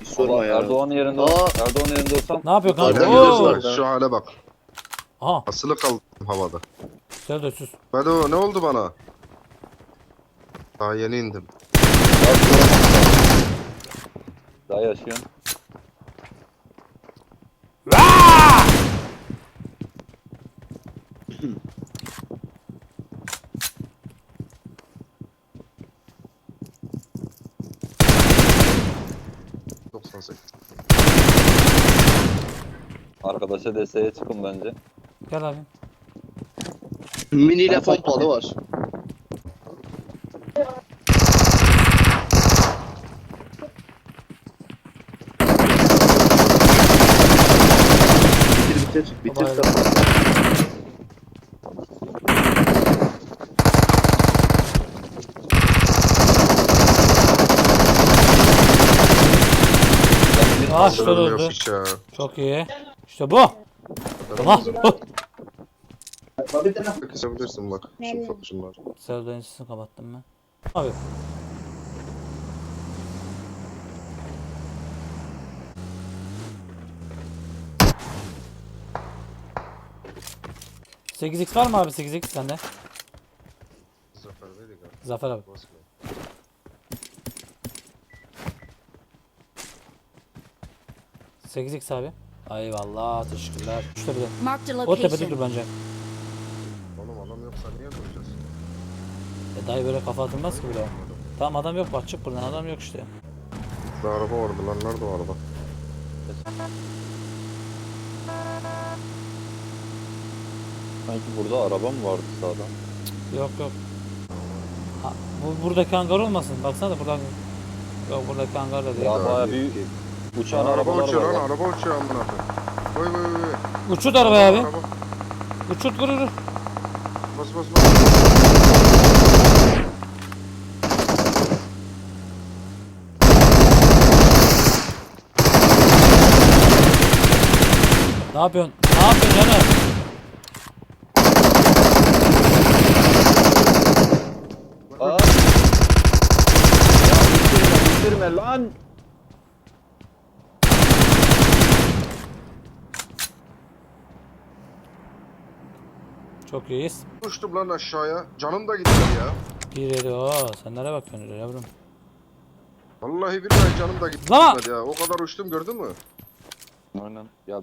Bir sorma ya. Erdoğan yerinde Aa. Erdoğan yerinde olsam. Ne yapıyor kanka? Nereden Şu hale bak. Aha Asılı kaldım havada. sen de sus. Bedo ne oldu bana? Daha yeni indim. Daha yaşıyorsun. 98. Arkadaşa desteğe çıkın bence. Gel abi. Mini ile pompalı var. Bitir bitir. Bitir. Tamam. Aha işte Sınırım durdu. yok hiç ya. Çok iyi. İşte bu. Aha. Kesebilirsin bak. Şu fakışın var. Serdar'ın sesini kapattım ben. Abi. Sekiz x var mı abi 8x sende? Zafer dedik abi. Zafer abi. Basket. 8x abi. Eyvallah teşekkürler. Şu tepede. Mark the O tepede dur bence. Oğlum adam yoksa niye duracağız? E dayı böyle kafa atılmaz ki bile. Tamam adam yok bak çık buradan adam yok işte. Şurada araba vardı lan nerede o araba? Sanki burada araba mı vardı sağdan? Yok yok. Ha, bu buradaki hangar olmasın. Baksana da buradan. Yok buradaki hangar da değil. Ya bayağı büyük uçan araba arabalar uçuyor var. lan araba uçuyor amına koyayım. Vay vay vay. vay. Uçut arabayı abi. Araba. Uçut vur vur. Bas bas bas. Ne yapıyorsun? Ne yapıyorsun canım? Aa! Ya bitirme bitirme lan! Çok iyiyiz. Uçtum lan aşağıya. Canım da gitti ya. Bir yedi o. Sen nereye bakıyorsun öyle yavrum? Vallahi billahi canım da gitti. Lan! ya. O kadar uçtum gördün mü? Aynen. Ya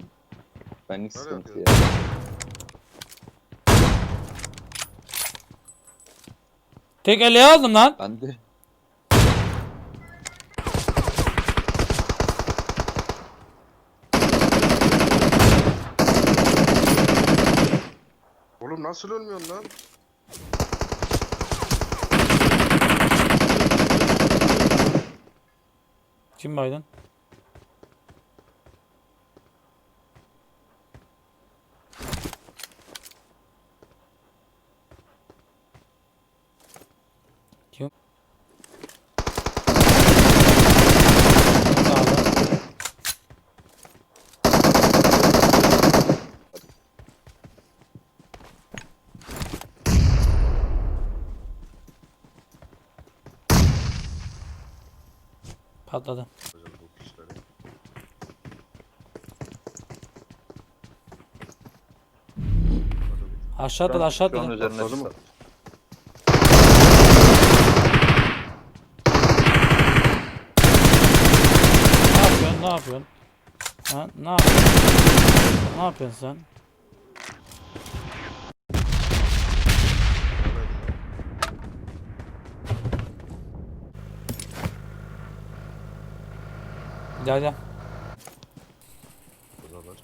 benlik Nereye sıkıntı ya. Tek elle aldım lan. Ben de Oğlum nasıl ölmüyorsun lan? Kim Biden? Kim? Sağda. Patladı. Güzel bu işleri. Aşağı atladı aşağı şu an atladı. üzerine Atladı mı? çıktı. Ne yapıyorsun? Ne yapıyorsun? Ha, ne yapıyorsun? Ne yapıyorsun sen? Gel gel. Buradalar.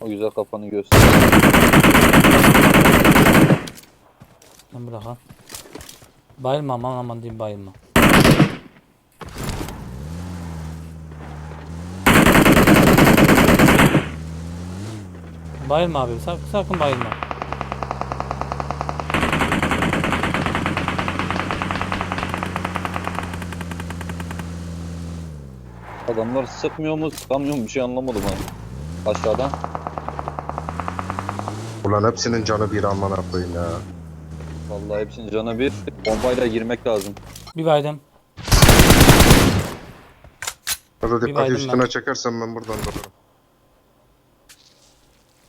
O güzel kafanı göster. Lan bırak ha. Bayılma aman aman diyeyim bayılma. Bayılma abi sakın, sakın bayılma. Adamlar sıkmıyor mu sıkamıyor mu bir şey anlamadım ben. Aşağıdan. Ulan hepsinin canı bir amına koyayım ya. Vallahi hepsinin canı bir. Bombayla girmek lazım. Bir baydım. Hadi dikkati baydım üstüne ben. çekersen ben buradan dalarım.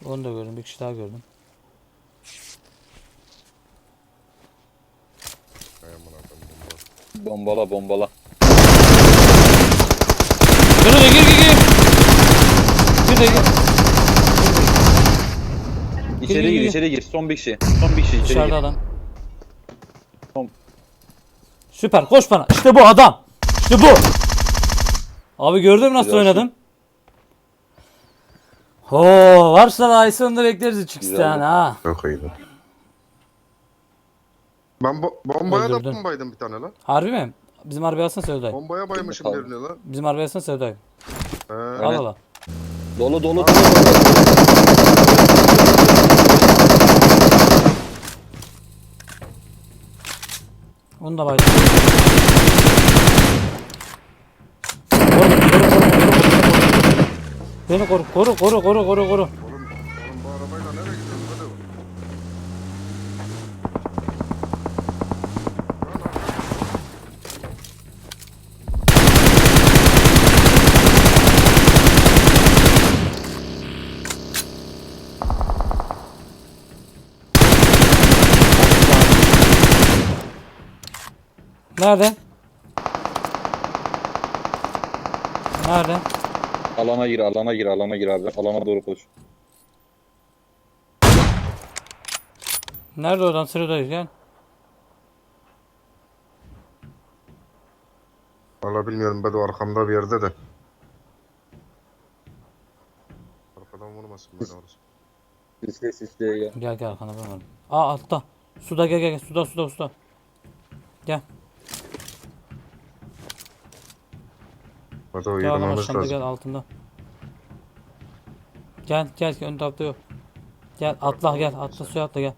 Onu da gördüm. Bir kişi daha gördüm. Ay bomba. Bombala bombala. Gir de gir gir gir. Gir de gir. İçeri gir, gir, gir. içeri gir. Son bir kişi. Son bir kişi içeri Dışarıda gir. adam. Tamam. Süper koş bana. İşte bu adam. İşte bu. Abi gördün mü nasıl Güzel. oynadım? Oo, varsa da bekleriz 3 Güzel. tane ha. Çok iyiydi. Ben bo bombaya Öldürdün. da bombaydım bir tane lan. Harbi mi? Bizim arabaya alsana Sevday. Bombaya baymışım Tamam. birini lan. Bizim arabaya alsana Sevday. He. Al al al. Dolu dolu dolu. dolu. Onu da baydım. Koru, koru, koru, koru, koru. Beni koru, koru, koru, koru, koru, koru. Oğlum, oğlum bu arabayla nereye gidiyorsun? Hadi. Lan, lan. Nerede? Nerede? Alana gir, alana gir, alana gir abi. Alana doğru koş. Nerede oradan sıradayız gel. Valla bilmiyorum ben de arkamda bir yerde de. Arkadan vurmasın beni orası. Sisle sisle gel. Gel gel arkana ben varım. Aa altta. Suda gel gel gel. Suda suda suda. Gel. Hadi o Gel adam yürümemiz aşağıda lazım. gel altında. Gel gel ön tarafta yok. Gel atla gel atla suya atla gel.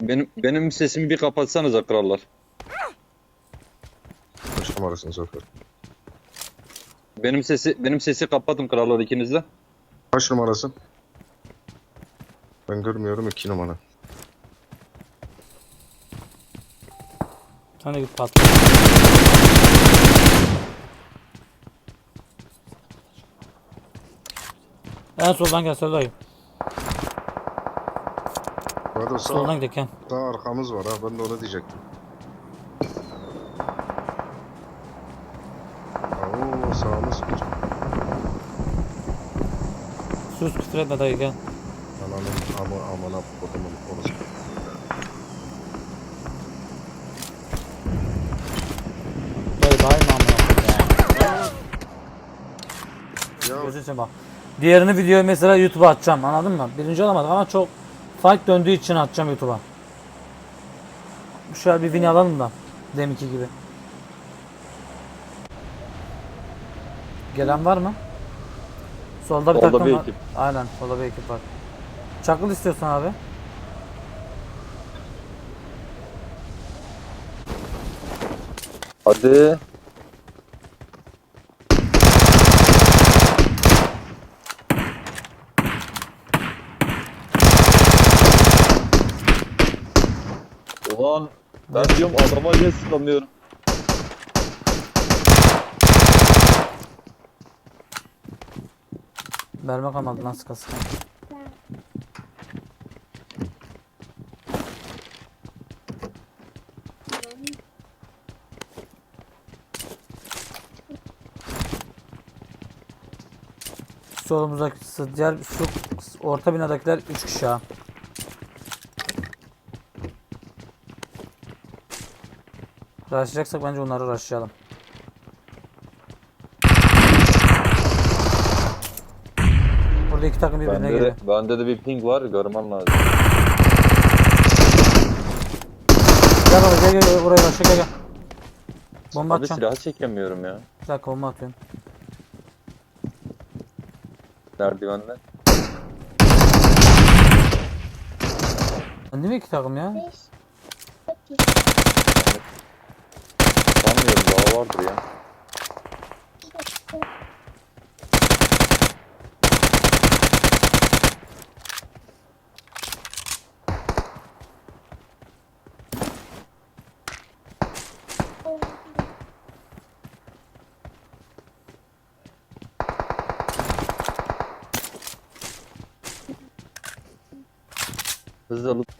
Benim benim sesimi bir kapatsanıza krallar. Kaç numarasını Zafer? Benim sesi benim sesi kapatın krallar ikiniz de. Kaç numarasın? Ben görmüyorum iki numara. Sen de git patla. En soldan gel Serdayım. Hadi o Soldan sağ, gidelim sağ arkamız var ha ben de onu diyecektim. Oo sağımız bir. Sus küfür etme dayı gel. Ananın amı amına kodumun orası. Dayı dayı mı amına koyayım Gözün seveyim bak. Diğerini videoyu mesela YouTube'a atacağım anladın mı? Birinci olamadık ama çok fight döndüğü için atacağım YouTube'a. Şöyle bir win alalım da. Deminki gibi. Gelen var mı? Solda bir Solda takım bir var. ekip. Aynen solda bir ekip var. Çakıl istiyorsan abi. Hadi. Ulan ben diyorum adama geç sanıyorum. Mermi kalmadı lan sıkı sıkı. Solumuzdaki diğer şu orta binadakiler 3 kişi ha. Rushlayacaksak bence onları rushlayalım. Burada iki takım birbirine Bende geliyor. de, bende de bir ping var görmen lazım. Gel baba gel gel buraya rushla gel gel. Bomba Hadi atacağım. silah çekemiyorum ya. Bir dakika bomba atıyorum. Merdivenden. Değil mi iki takım ya? Sanmıyorum Burada vardır ya. Hızlı alıp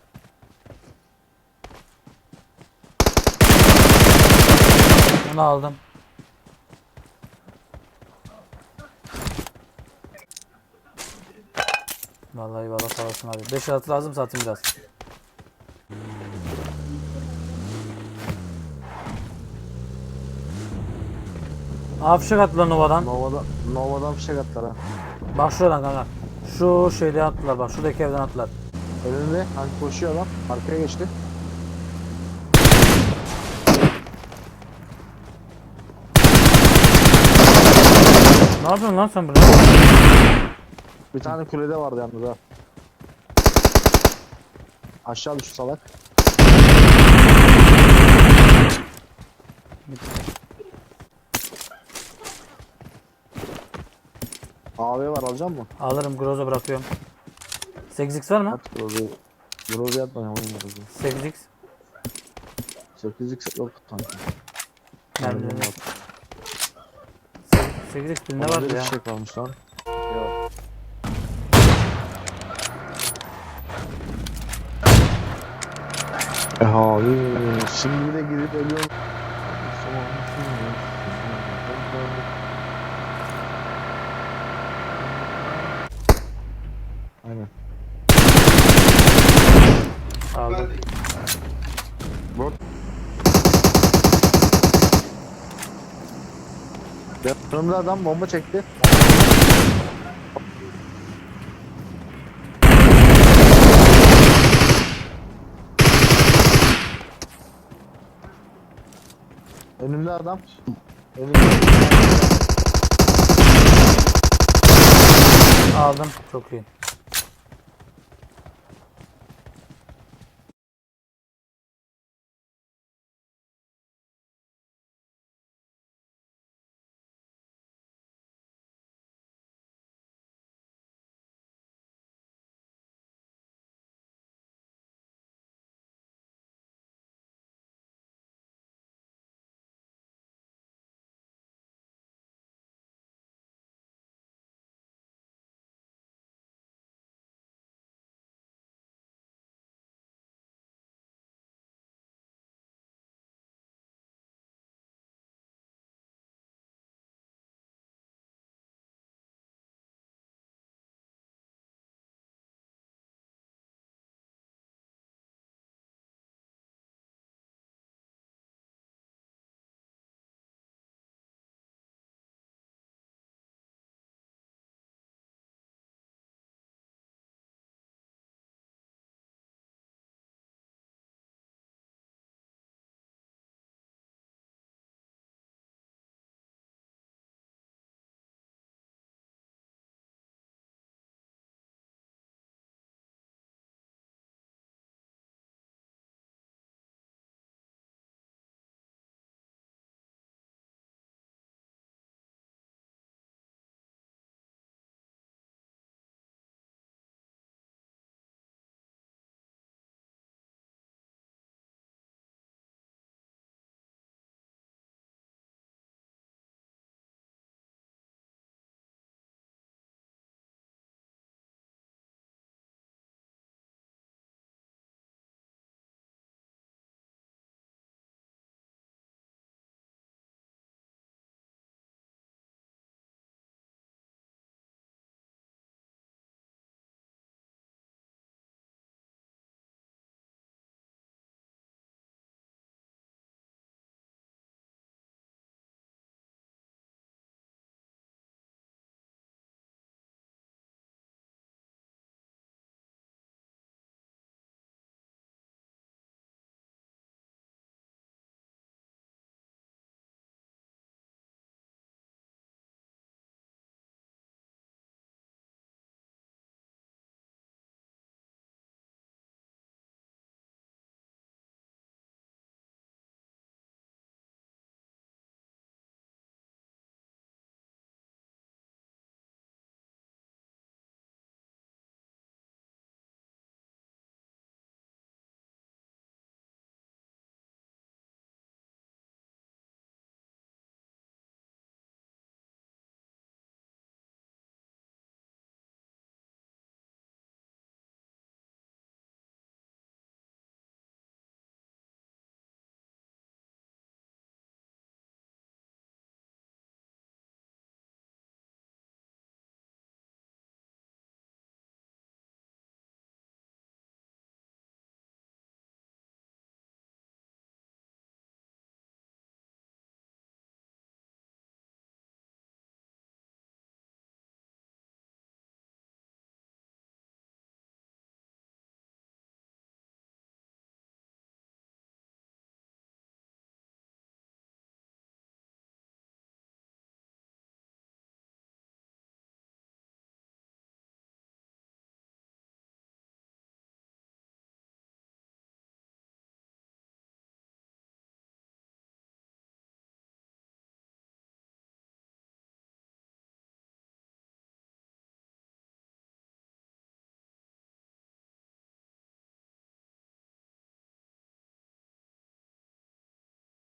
Bunu aldım. Vallahi eyvallah sağ abi. 5 altı lazım satayım biraz. Aa fişek attılar Nova'dan. Nova'da, Nova'dan fişek attılar ha. Bak şuradan kanka. Şu şeyden attılar bak şuradaki evden attılar. Önünde hangi koşuyor adam? Arkaya geçti. Ne yapıyorsun lan sen burada? Bir tane kulede vardı yalnız ha. Aşağı düştü salak. AV var alacak mı? Alırım Groza bırakıyorum. 8x var mı? At atma ya. Oyun Groze'yi. 8x. 8x yok kanka. Nerede? 8x birinde Orada vardı bir ya. fişek varmış lan. E abi şimdi de gidip ölüyorum. Aynen. Aldım. Yanımda adam bomba çekti. Önümde adam. Önümde. Aldım. Çok iyi.